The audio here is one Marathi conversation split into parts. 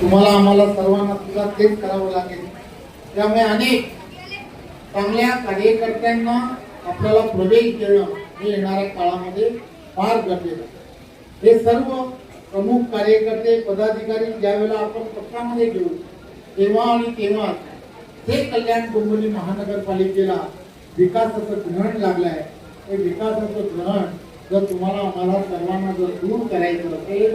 तुम्हाला आम्हाला सर्वांना सुद्धा तेच करावं लागेल. त्यामुळे अनेक चांगल्या कार्यकर्त्यांना आपल्याला प्रवेश देणं हे येणाऱ्या काळामध्ये फार गरजेचं हे सर्व प्रमुख कार्यकर्ते पदाधिकारी ज्यावेळेला आपण पक्षामध्ये घेऊ तेव्हा आणि तेव्हा हे कल्याण डोंबिवली महानगरपालिकेला विकासाचं ग्रहण लागलं आहे हे विकासाचं ग्रहण जर तुम्हाला आम्हाला सर्वांना जर दूर करायचं असेल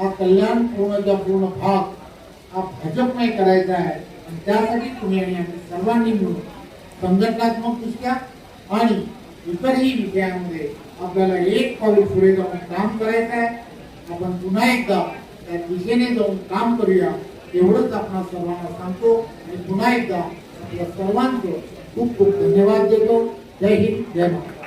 हा कल्याण पूर्ण भाग हा भाजपमय करायचा आहे आणि त्यासाठी तुम्ही आणि आम्ही सर्वांनी मिळून संघटनात्मक दृष्ट्या आणि इतरही विषयांमध्ये आपल्याला एक पाऊल पुढे जाऊन काम करायचं आहे आपण पुन्हा एकदा त्या दिशेने जाऊन काम करूया एवढंच आपण सर्वांना सांगतो आणि पुन्हा एकदा आपल्या सर्वांचं खूप खूप धन्यवाद देतो जय हिंद, जय महाराष्ट्र